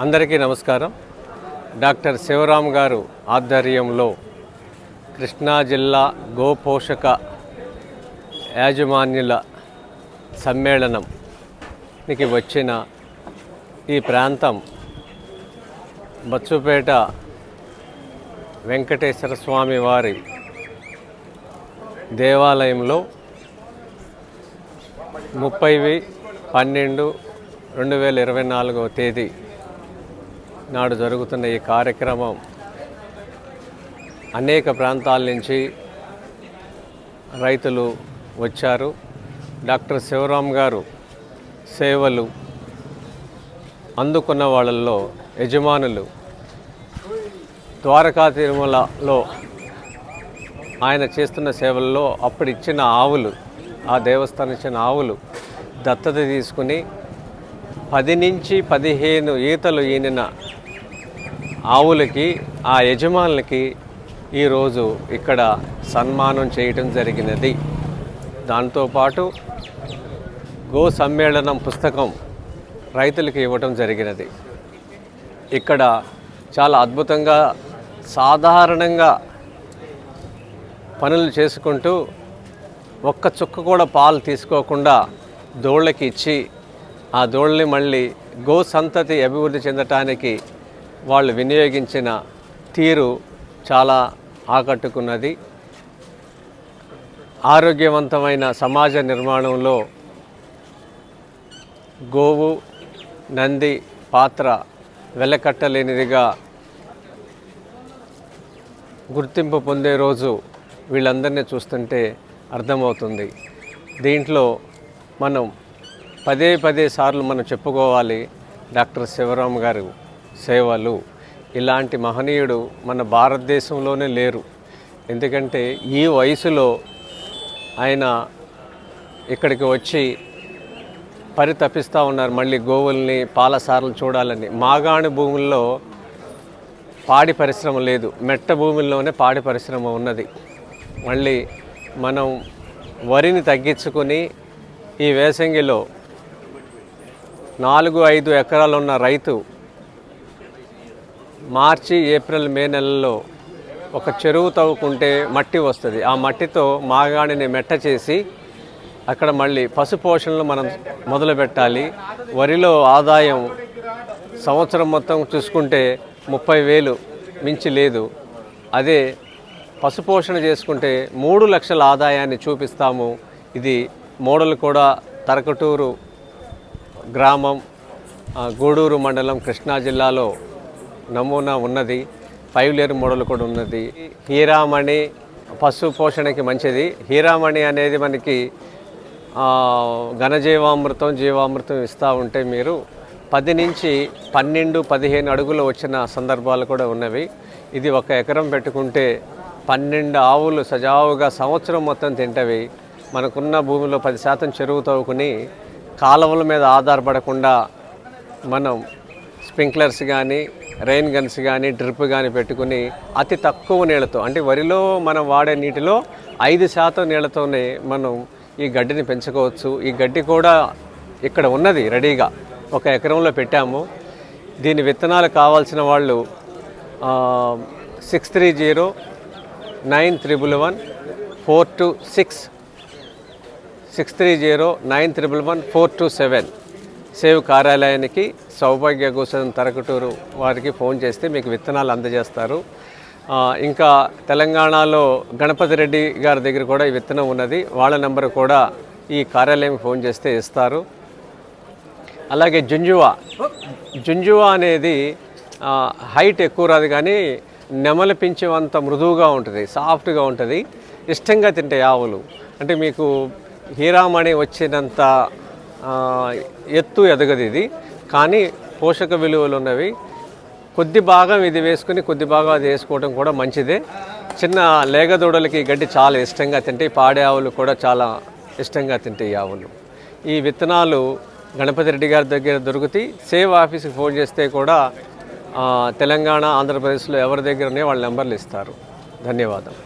అందరికీ నమస్కారం. డాక్టర్ శివరాం గారు ఆధ్వర్యంలో కృష్ణా జిల్లా గోపోషక యాజమాన్యుల సమ్మేళనంకి వచ్చిన ఈ ప్రాంతం బచ్చుపేట వెంకటేశ్వర స్వామి వారి దేవాలయంలో ముప్పై పన్నెండు రెండు వేల ఇరవై నాలుగవ తేదీ నాడు జరుగుతున్న ఈ కార్యక్రమం అనేక ప్రాంతాల నుంచి రైతులు వచ్చారు. డాక్టర్ శివరాం గారు సేవలు అందుకున్న వాళ్ళల్లో యజమానులు ద్వారకా తిరుమలలో ఆయన చేస్తున్న సేవల్లో అప్పుడు ఇచ్చిన ఆవులు ఆ దేవస్థానం ఇచ్చిన ఆవులు దత్తత తీసుకుని పది నుంచి పదిహేను ఈతలు ఈనిన ఆవులకి ఆ యజమానులకి ఈరోజు ఇక్కడ సన్మానం చేయటం జరిగినది. దాంతోపాటు గో సమ్మేళనం పుస్తకం రైతులకి ఇవ్వటం జరిగినది. ఇక్కడ చాలా అద్భుతంగా సాధారణంగా పనులు చేసుకుంటూ ఒక్క చుక్క కూడా పాలు తీసుకోకుండా దోళ్ళకి ఇచ్చి ఆ దోళ్ళని మళ్ళీ గో సంతతి అభివృద్ధి చెందటానికి వాళ్ళు వినియోగించిన తీరు చాలా ఆకట్టుకున్నది. ఆరోగ్యవంతమైన సమాజ నిర్మాణంలో గోవు నంది పాత్ర వెలకట్టలేనిదిగా గుర్తింపు పొందే రోజు వీళ్ళందరినీ చూస్తుంటే అర్థమవుతుంది. దీంట్లో మనం పదే పదే సార్లు మనం చెప్పుకోవాలి డాక్టర్ శివరాం గారు. సేవలు. ఇలాంటి మహనీయుడు మన భారతదేశంలోనే లేరు. ఎందుకంటే ఈ వయసులో ఆయన ఇక్కడికి వచ్చి పరితపిస్తూ ఉన్నారు మళ్ళీ గోవుల్ని పాలసార్లు చూడాలని. మాగాణి భూముల్లో పాడి పరిశ్రమ లేదు. మెట్ట భూముల్లోనే పాడి పరిశ్రమ ఉన్నది. మళ్ళీ మనం వరిని తగ్గించుకొని ఈ వేసంగిలో నాలుగు ఐదు ఎకరాలు ఉన్న రైతు మార్చి ఏప్రిల్ మే నెలల్లో ఒక చెరువు తవ్వుకుంటే మట్టి వస్తుంది. ఆ మట్టితో మాగాణిని మెట్ట చేసి అక్కడ మళ్ళీ పశు పోషణలు మనం మొదలు పెట్టాలి. వరిలో ఆదాయం సంవత్సరం మొత్తం చూసుకుంటే ముప్పై వేలు మించి లేదు. అదే పశుపోషణ చేసుకుంటే మూడు లక్షల ఆదాయాన్ని చూపిస్తాము. ఇది మోడల్ కూడా తరకటూరు గ్రామం గూడూరు మండలం కృష్ణా జిల్లాలో నమూనా ఉన్నది. ఫైవ్ లేయర్ మోడల్ కూడా ఉన్నది. హీరామణి పశు పోషణకి మంచిది. హీరామణి అనేది మనకి ఘనజీవామృతం జీవామృతం ఇస్తూ ఉంటే మీరు పది నుంచి పన్నెండు పదిహేను అడుగులు వచ్చిన సందర్భాలు కూడా ఉన్నవి. ఇది ఒక ఎకరం పెట్టుకుంటే పన్నెండు ఆవులు సజావుగా సంవత్సరం మొత్తం తింటవి. మనకున్న భూమిలో పది శాతం చెరువు తవ్వుకుని కాలువల మీద ఆధారపడకుండా మనం స్ప్రింక్లర్స్ కానీ రెయిన్ గన్స్ కానీ డ్రిప్ కానీ పెట్టుకుని అతి తక్కువ నీళ్ళతో అంటే వరిలో మనం వాడే నీటిలో ఐదు శాతం నీళ్ళతోనే మనం ఈ గడ్డిని పెంచుకోవచ్చు. ఈ గడ్డి కూడా ఇక్కడ ఉన్నది రెడీగా. ఒక ఎకరంలో పెట్టాము. దీని విత్తనాలు కావాల్సిన వాళ్ళు six three zero nine triple one four two six six three zero nine triple one four two seven save కార్యాలయానికి సౌభాగ్య భూషణ్ తరకటూరు వారికి ఫోన్ చేస్తే మీకు విత్తనాలు అందజేస్తారు. ఇంకా తెలంగాణలో గణపతి రెడ్డి గారి దగ్గర కూడా ఈ విత్తనం ఉన్నది. వాళ్ళ నెంబర్ కూడా ఈ కార్యాలయం ఫోన్ చేస్తే ఇస్తారు. అలాగే జుంజువా. జుంజువా అనేది హైట్ ఎక్కువ రాదు కానీ నెమలి పెంచేవంత మృదువుగా ఉంటుంది సాఫ్ట్గా ఉంటుంది. ఇష్టంగా తింటాయి ఆవులు. అంటే మీకు హీరామణి వచ్చినంత ఎత్తు ఎదగదు ఇది. కానీ పోషక విలువలు ఉన్నవి. కొద్ది భాగం ఇది వేసుకుని కొద్ది భాగం అది వేసుకోవడం కూడా మంచిదే. చిన్న లేగదూడలకి గడ్డి చాలా ఇష్టంగా తింటాయి పాడే ఆవులు కూడా చాలా ఇష్టంగా తింటాయి ఆవులు. ఈ విత్తనాలు గణపతి రెడ్డి గారి దగ్గర దొరుకుతాయి. సేవ్ ఆఫీస్కి ఫోన్ చేస్తే కూడా తెలంగాణ ఆంధ్రప్రదేశ్లో ఎవరి దగ్గరనే వాళ్ళ నెంబర్లు ఇస్తారు. ధన్యవాదాలు.